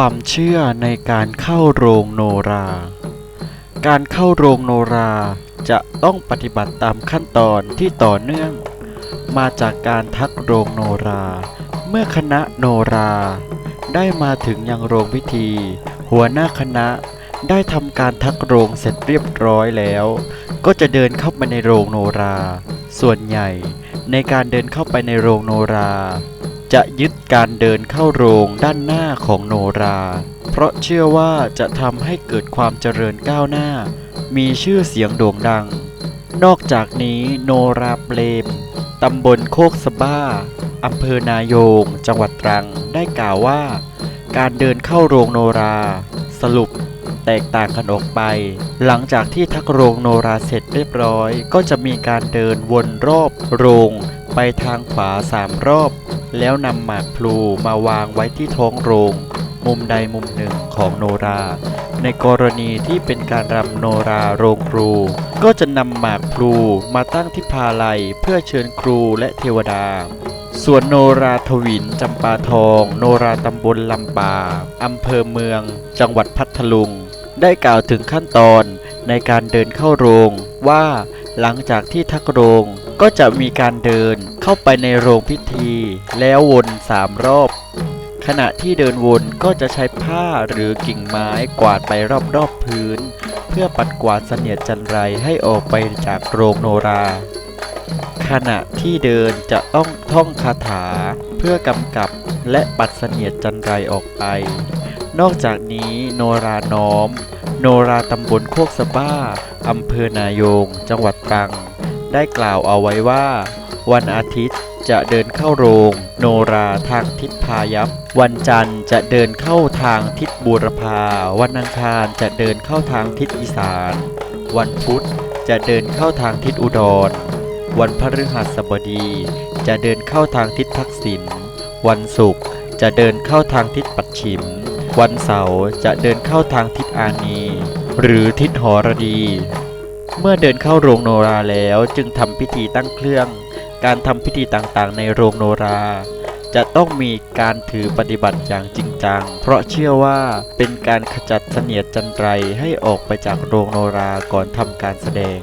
ความเชื่อในการเข้าโรงโนรา การเข้าโรงโนราจะต้องปฏิบัติตามขั้นตอนที่ต่อเนื่อง มาจากการทักโรงโนรา เมื่อคณะโนรา ได้มาถึงยังโรงพิธี หัวหน้าคณะได้ทำการทักโรงเสร็จเรียบร้อยแล้ว ก็จะเดินเข้าไปในโรงโนรา ส่วนใหญ่ในการเดินเข้าไปในโรงโนรา จะยึดการเดินเข้าโรงด้านหน้าของโนรา เพราะเชื่อว่าจะทำให้เกิดความเจริญก้าวหน้า มีชื่อเสียงโด่งดัง นอกจากนี้โนราเปลมตำบลโคกสะบ้าอำเภอนายง จังหวัดตรังได้กล่าวว่า การเดินเข้าโรงโนรา สรุปแตกต่างกันออกไป หลังจากที่ทักโรงโนราเสร็จเรียบร้อย ก็จะมีการเดินวนรอบโรง ไปทางขวาสามรอบ แล้วนำหมากพลูมาวางไว้ที่ท้องโรง มุมใดมุมหนึ่งของโนรา ในกรณีที่เป็นการรำโนราโรงครู ก็จะนำหมากพลูมาตั้งที่พาลัยเพื่อเชิญครูและเทวดาส่วนโนราทวินจำปาทอง โนราตำบลลำปาอำเภอเมือง จังหวัดพัทลุง ได้กล่าวถึงขั้นตอนในการเดินเข้าโรงว่าหลังจากที่ทักโรง ก็จะมีการเดินเข้าไปในโรงพิธี แล้ววนสามรอบ ขณะที่เดินวนก็จะใช้ผ้าหรือกิ่งไม้กวาดไปรอบๆพื้น เพื่อปัดกวาดเสนียดจันไรให้ออกไปจากโรงโนรา ขณะที่เดินจะต้องท่องคาถาเพื่อกำกับและปัดเสนียดจันไรออกไป นอกจากนี้โนราน้อม โนราตำบลโคกสะบ้าอำเภอนายง จังหวัดตรัง ได้กล่าวเอาไว้ว่า วันอาทิตย์จะเดินเข้าโรง โนราทางทิศพายัพวันจันทร์จะเดินเข้าทางทิศบูรพา วันอังคารจะเดินเข้าทางทิศอีสาน วันพุธจะเดินเข้าทางทิศอุดร วันพฤหัสบดี จะเดินเข้าทางทิศทักษิณ วันศุกร์จะเดินเข้าทางทิศปัดฉิม วันเสาร์จะเดินเข้าทางทิศอานี หรือทิศหรดี เมื่อเดินเข้าโรงโนราแล้วจึงทำพิธีตั้งเครื่อง การทำพิธีต่างๆ ในโรงโนรา จะต้องมีการถือปฏิบัติอย่างจริงจัง เพราะเชื่อว่าเป็นการขจัดเสนียดจันไรให้ออกไปจากโรงโนราก่อนทำการแสดง